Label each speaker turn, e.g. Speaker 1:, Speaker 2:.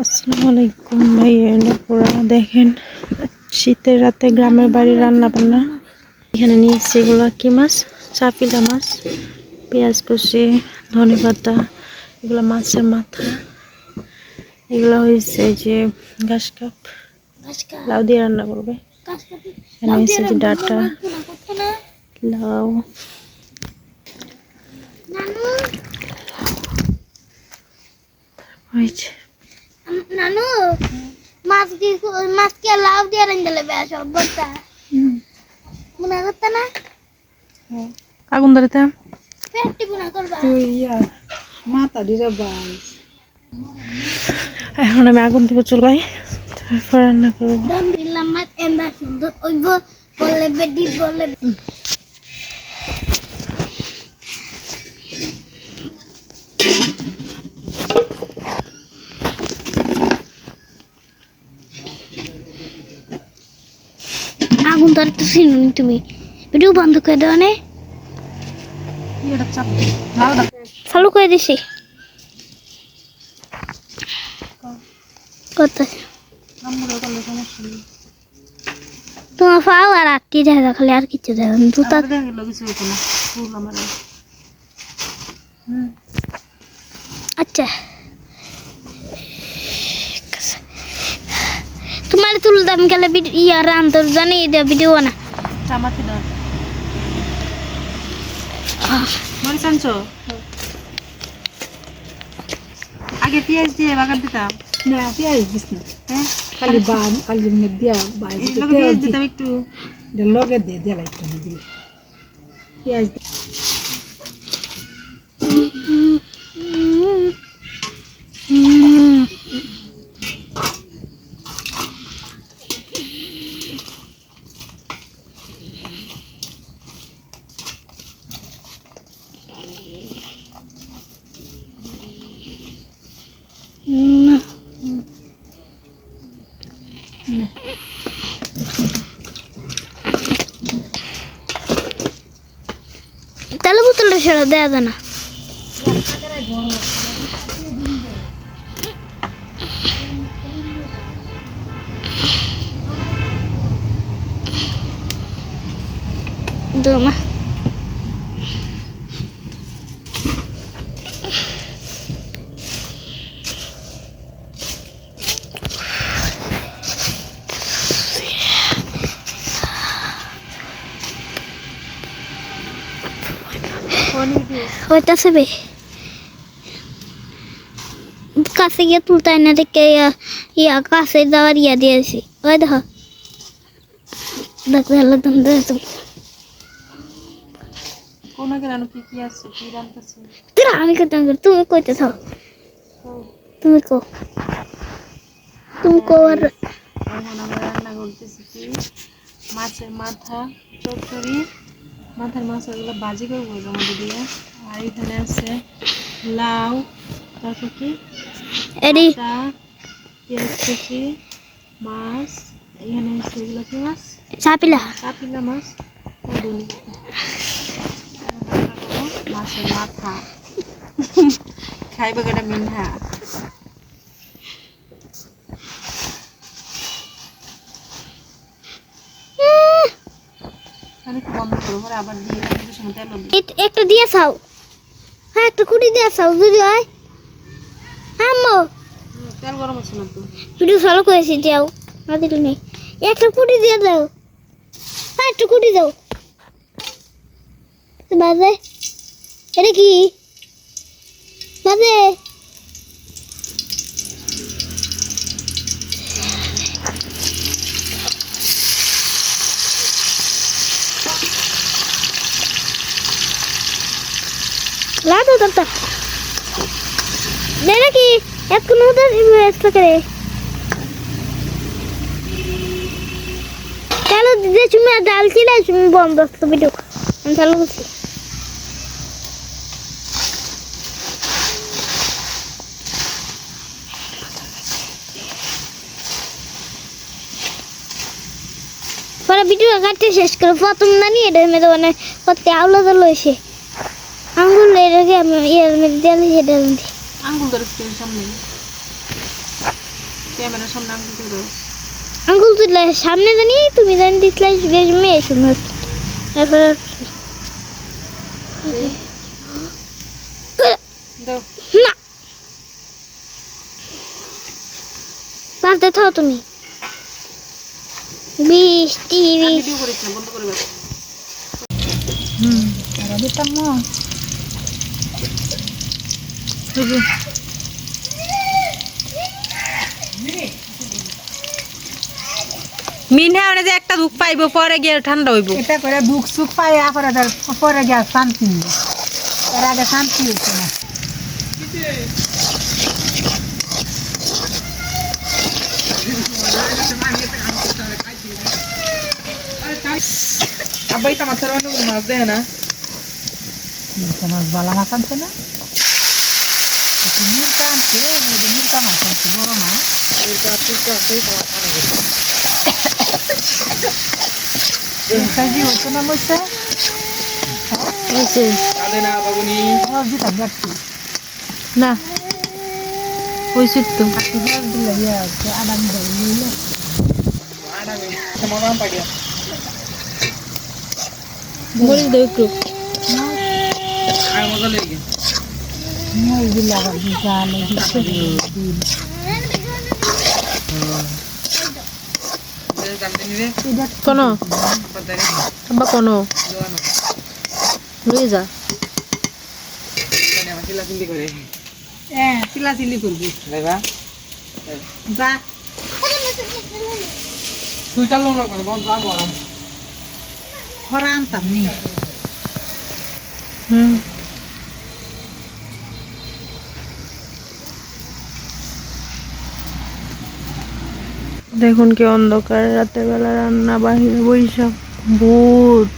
Speaker 1: আসসালামু আলাইকুম ভাই পুরা দেখেন শীতের রাতে গ্রামের বাড়ি রান্না বান্না এখানে নিয়েছি এগুলো কি মাছ? চাপিলা মাছ পেঁয়াজ কুচি ধনে পাতা এগুলো মাছের মাথা। এগুলো হয়েছে যে ঘাস কাপ। লাউ দিয়ে রান্না করবে। এখানে হয়েছে যে ডাটা। লাউ। হয়েছে।
Speaker 2: নানু মাছ কি মাছ কি লাউ দিয়ে রান্দালে বেশ অব্বতা মনে করতে না?
Speaker 1: আগুন
Speaker 2: পেটটি গুণা করবা।
Speaker 3: মাথা দিলে বাস
Speaker 1: এখন আমি আগুন থেকে চুলাই তারপর রান্না করব।
Speaker 2: দম দিলাম মাছ এন্দা সুন্দর ওই বলে বেডি বলে আগুন ধরতে শুনুন তুমি। ভিডিও বন্ধ করে দাও নে। চালু করে দিছি। তোমার পাও আর আটটি দেখা খালি আর কিছু দেখা
Speaker 3: হুম
Speaker 2: আচ্ছা তোমার তুলতাম গেলে ইয়া রান্তর জানি এটা ভিডিও না
Speaker 3: চামাতি দাও মরিচ আনছো? আগে পেঁয়াজ দিয়ে বাগান দিতাম।
Speaker 4: না পেঁয়াজ দিস না।
Speaker 3: হ্যাঁ?
Speaker 4: খালি বান খালি দিয়া বাই
Speaker 3: লগে পেঁয়াজ দিতাম একটু।
Speaker 4: লগে দিয়ে দিয়ে লাগতো না পেঁয়াজ Μου.
Speaker 2: Μου. Τέλο του λεωσαράδεα, Δε. Δύο μα. দেওয়া যায় না দমা হইতাছে বে কাছে গিয়ে তুলতে না দেখে ইয়া কাছে যাওয়ার ইয়া দিয়েছি ওই দেখো দেখো হলো তুমি দেখো
Speaker 3: কোন আগে রান্না কি কি আছে কি রান্নাছে
Speaker 2: তোরা আমি করতে তুমি কইতে থাও তুমি কো তুমি কো আর
Speaker 3: এখন আমরা রান্না করতেছি কি মাছের মাথা চচ্চড়ি মাথার মাছ ওগুলো বাজি করব এর মধ্যে দিয়ে। আর এখানে আছে লাউ তারপর কি? পেঁয়াজ কুচি মাছ এখানে আছে এগুলো কি মাছ?
Speaker 2: চাপিলা।
Speaker 3: কাপিলা মাছ। মাছের মাথা। খাইবে কেটা মিঠা? একটু দিয়ে
Speaker 2: চাও হ্যাঁ একটা কুটি দিয়ে চাও যদি হয়। আম্মু।
Speaker 3: তেল গরম আছে না তো।
Speaker 2: ভিডিও চালু করেছি যাও। না দিলে নেই। একটা কুটি দিয়ে দাও। হ্যাঁ একটা কুটি দাও। বাজে। এটা কি? বাজে। নাকি এখন ওদের ইনভেস্ট করে চলো যে তুমি ডাল ছিলে তুমি বন্ধ ভিডিও আমি পরে ভিডিও কাটতে শেষ করে প্রথম জানি এটা মেয়েদের মানে কত আলাদা লইছে আঙ্গুল এটাকে মধ্যে দিলে সেটা মধ্যে
Speaker 3: আঙ্গুল ধরে একটু সামনে। ক্যামেরার সামনে আঙ্গুল ধরে।
Speaker 2: আঙ্গুল তুললে সামনে জানি তুমি জানি দিতলে মেয়ে শুনো তারপর
Speaker 3: দাও।
Speaker 2: না। পারতে থাও তুমি। বৃষ্টি বৃষ্টি
Speaker 3: ভিডিও বন্ধ করে বেশ
Speaker 4: আর দিতাম না
Speaker 1: মিনহা মানে যে একটা দুঃখ পাইবো পরে গিয়ে ঠান্ডা হইব।
Speaker 4: এটা করে দুঃখ সুখ পাই পরে পরে গিয়ে শান্তি এর আগে শান্তি হচ্ছে না।
Speaker 3: আব্বাই তো মাছের মাছ দেয় না।
Speaker 4: মাছ বালা মাছ আনছে না? একটু মিরকা আনছে ওই যে মিরকা মাছ আনছে বড় মাছ সাইজি হতো না
Speaker 1: হয়েছে
Speaker 3: না বাবুনি
Speaker 4: রস দিতাম
Speaker 1: না হয়েছে তো
Speaker 4: রস দিলে ইয়ে হচ্ছে আদাম
Speaker 1: মরিচ দেব
Speaker 3: মজা লেগে
Speaker 4: দিল এটা
Speaker 1: কোনো? আব্বা কোনো? লয়ে যা।
Speaker 4: হ্যাঁ চিলা চিলি করবি যা
Speaker 3: তুই চালো না করে বন্ধ যাব
Speaker 4: খরা আনতাম নি
Speaker 1: হুম দেখুন কি অন্ধকার রাতের বেলা রান্না বাহিরে বৈশাখ ভূত।